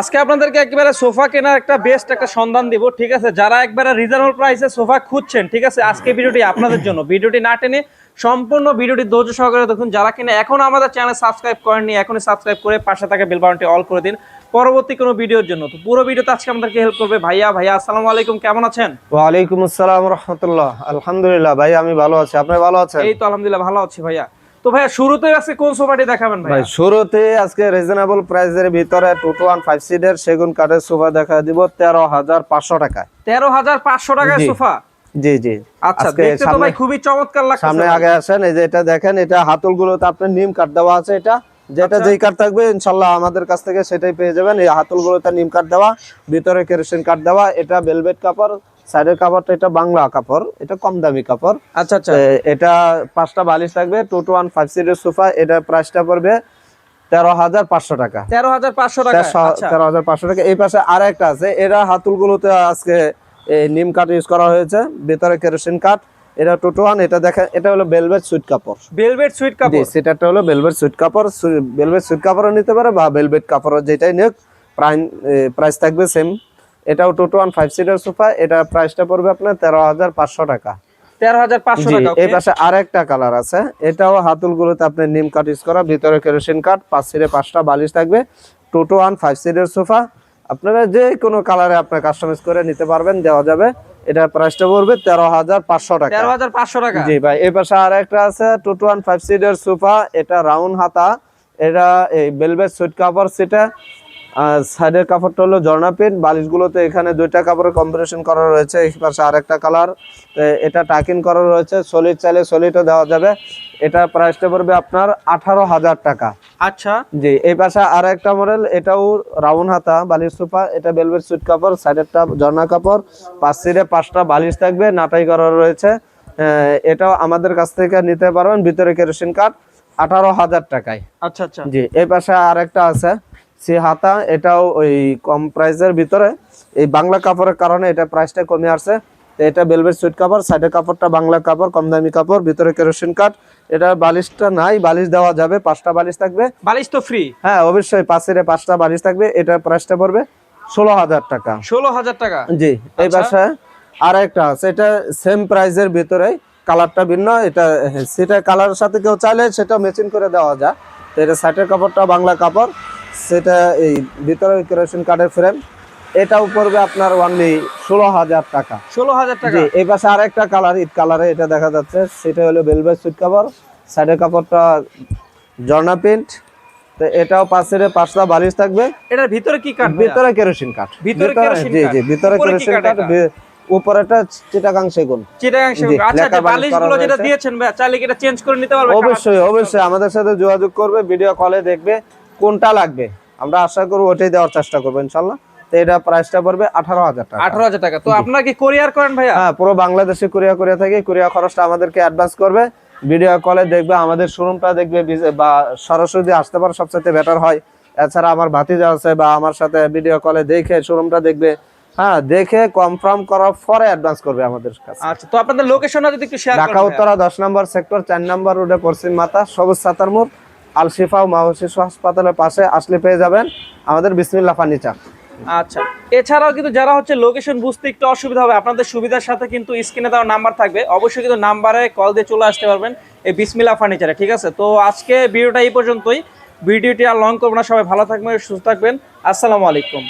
আজকে আপনাদেরকে একেবারে সোফা কেনার একটা বেস্ট একটা সন্ধান দিব ঠিক আছে? যারা একবারে রিজনেবল প্রাইসে সোফা খুঁজছেন ঠিক আছে? আজকে ভিডিওটি আপনাদের জন্য। ভিডিওটি না টেনে সম্পূর্ণ ভিডিওটি ধৈর্য সহকারে দেখুন। যারা কিনা এখন আমাদের চ্যানেল সাবস্ক্রাইব করেননি এখনই সাবস্ক্রাইব করে পাশে থাকা বেল বাটনটি অল করে দিন। পরবর্তী কোনো ভিডিওর জন্য। তো পুরো ভিডিওতে আজকে আমাদেরকে হেল্প করবে ভাইয়া। ভাইয়া আসসালামু আলাইকুম কেমন আছেন? ওয়ালাইকুম আসসালাম রহমতুল্লাহ। আলহামদুলিল্লাহ ভাই আমি ভালো আছি। আপনি ভালো আছেন? এই তো আলহামদুলিল্লাহ ভালো আছি ভাইয়া। তো ভাইয়া শুরুতে আজকে কোন সোফাটি দেখাবেন ভাই শুরুতে আজকে রিজনেবল প্রাইসের ভিতরে টু টু ওয়ান ফাইভ সিটের সেগুন কাঠের সোফা দেখা দিব তেরো হাজার পাঁচশো টাকা তেরো হাজার পাঁচশো টাকায় সোফা? জি জি। আচ্ছা দেখতে তো ভাই খুবই চমৎকার লাগছে সামনে আগে আসেন এই যে এটা দেখেন এটা হাতল গুলোতে আপনার নিম কাঠ দেওয়া আছে এটা। যেটা আচ্ছা। যেই কাঠ থাকবে ইনশাল্লাহ আমাদের কাছ থেকে সেটাই পেয়ে যাবেন। এই হাতল গুলোতে নিম কাঠ দেওয়া ভিতরে কেরোসিন কাঠ দেওয়া এটা ভেলভেট কাপড় সাইডের কাপড়টা এটা বাংলা কাপড় এটা কম দামি কাপড়। আচ্ছা আচ্ছা। এটা পাঁচটা বালিশ থাকবে টু টু ওয়ান ফাইভ সিটের সোফা এটা প্রাইসটা পড়বে তেরো হাজার পাঁচশো টাকা। তেরো হাজার পাঁচশো টাকা আচ্ছা। তেরো হাজার পাঁচশো টাকা। এই পাশে আর একটা আছে এরা হাতুলগুলোতে আজকে এই নিম কাঠ ইউজ করা হয়েছে ভিতরে কেরোসিন কাঠ এটা টু টু ওয়ান এটা দেখেন এটা হলো বেলভেট সুইট কাপড়। ভেলভেট সুইট কাপড়? সেটাটা হলো বেলভেট সুইট কাপড় বেলভেট সুইট কাপড়ও নিতে পারে বা বেলভেট কাপড় যেটাই নিক প্রাইস থাকবে সেম এটাও two two one five seater sofa এটা প্রাইসটা পড়বে আপনার তেরো হাজার পাঁচশো টাকা। তেরো হাজার পাঁচশো টাকা এই? পাশে আরেকটা কালার আছে এটাও হাতুলগুলোতে আপনি নিম কাঠ ইউজ করা ভিতরে কেরোসিন কাঠ পাঁচ সিটে পাঁচটা বালিশ থাকবে। টু টু ওয়ান ফাইভ সিটের সোফা আপনারা যে কোনো কালারে আপনার কাস্টমাইজ করে নিতে পারবেন দেওয়া যাবে। এটা প্রাইসটা পড়বে তেরো হাজার পাঁচশো টাকা। তেরো হাজার পাঁচশো টাকা। জি ভাই এই পাশে আর একটা আছে টু টু ওয়ান ফাইভ সিটের সোফা এটা রাউন্ড হাতা এটা এই বেলভেট সুইট কাপড় সেটা আর সাইডের কাপড়টা হলো ঝর্ণা প্রিন্ট বালিশগুলোতে এখানে দুইটা কাপড়ের কম্বিনেশন করা রয়েছে এই পাশে আরেকটা কালার এটা টাকিং করা রয়েছে সলিড চাইলে সলিডও দেওয়া যাবে। এটা প্রাইসটা পড়বে আপনার আঠারো হাজার টাকা। আচ্ছা। জি এই পাশে আর একটা মডেল এটাও রাউন্ড হাতা বালিশ সোফা এটা বেলভেট সুইট কাপড় সাইডেরটা ঝর্ণা কাপড় পাঁচ সিটে পাঁচটা বালিশ থাকবে নাটাই করা রয়েছে। এটাও আমাদের কাছ থেকে নিতে পারবেন ভিতরে কেরোসিন কাঠ আঠারো হাজার টাকায়। আচ্ছা আচ্ছা। জি এই পাশে আর একটা আছে। সে হাতা এটাও ওই কম প্রাইসের ভিতরে। এই বাংলা কাপড়ের কারণে এটা প্রাইসটা কমে আসছে। তো এটা বেলভেট সুইট কাপড় সাইডের কাপড়টা বাংলা কাপড় কম দামি কাপড় ভিতরে কেরোসিন কাঠ এটা বালিশটা নাই বালিশ দেওয়া যাবে পাঁচটা বালিশ থাকবে। বালিশ তো ফ্রি হ্যাঁ অবশ্যই পাশের পাঁচটা বালিশ থাকবে। এটা প্রাইসটা পড়বে ষোলো হাজার টাকা। ষোলো হাজার টাকা? জি এই আচ্ছা। পাশে আর একটা আছে। এটা সেম প্রাইসের ভিতরে কালারটা ভিন্ন। এটা সেটা কালারের সাথে কেউ চাইলে সেটা মেচিং করে দেওয়া যায়। তো এটা সাইটের কাপড়টা বাংলা কাপড়। সেটা এই ভিতরে কেরোসিন কাঠের ফ্রেম এটাও পড়বে আপনার ওয়ানলি ষোলো হাজার টাকা। ষোলো হাজার টাকা? এই পাশে আরেকটা কালার ইট কালারে এটা দেখা যাচ্ছে সেটা হলো বেলভেট সুইট কাপড় সাইডের কাপড়টা জর্না প্রিন্ট তো এটাও পাশের পাঁচটা বালিশ থাকবে। এটার ভিতরে কি কাঠ ভিতরে কেরোসিন কাঠ ভিতরে কেরোসিন জি জি ভিতরে কেরোসিন কাঠ উপরেটা চিটাগাং সেগুন। চিটাগাং সেগুন। আচ্ছা লেখা যে বালিশ বালিশগুলো যেটা দিয়েছেন ভাইয়া চাইলে কি এটা চেঞ্জ করে নিতে পারবে অবশ্যই অবশ্যই। আমাদের সাথে যোগাযোগ করবে ভিডিও কলে দেখবে। কোনটা লাগবে? আমরা আশা করব ওটাই দেওয়ার চেষ্টা করব ইনশাল্লাহ। তো এটা প্রাইসটা পড়বে আঠারো হাজার টাকা। আঠারো হাজার টাকা। তো আপনারা কি কোরিয়ার করেন ভাইয়া? হ্যাঁ পুরো বাংলাদেশে কুরিয়া করে থাকি কুরিয়া খরচটা আমাদেরকে অ্যাডভান্স করবে। ভিডিও কলে দেখবে আমাদের শোরুমটা দেখবে বা সরাসরি আসতে পারে সবচেয়ে বেটার হয়। এছাড়া আমার ভাতিজা আছে বা আমার সাথে ভিডিও কলে দেখে শোরুমটা দেখবে। হ্যাঁ দেখে কনফার্ম করার পরে অ্যাডভান্স করবে আমাদের কাছে। আচ্ছা তো আপনাদের লোকেশনটা যদি একটু শেয়ার ঢাকা উত্তরা দশ নম্বর সেক্টর চার নম্বর রোডে পশ্চিম মাতা সবুজ সাতার মোড়। আল শিফা ও মাহশিশু হাসপাতালের পাশে আসলে পেয়ে যাবেন আমাদের বিসমিল্লা ফার্নিচার। আচ্ছা এছাড়াও কিন্তু যারা হচ্ছে লোকেশন বুঝতে একটু অসুবিধা হবে, আপনাদের সুবিধার সাথে কিন্তু স্ক্রিনে দেওয়া নাম্বার থাকবে। অবশ্যই কিন্তু নাম্বারে কল দিয়ে চলে আসতে পারবেন এই বিসমিল্লা ফার্নিচারে, ঠিক আছে? তো আজকে ভিডিওটা এই পর্যন্তই। ভিডিওটি আর লং করব না, সবাই ভালো থাকবেন, সুস্থ থাকবেন। আসসালামু আলাইকুম।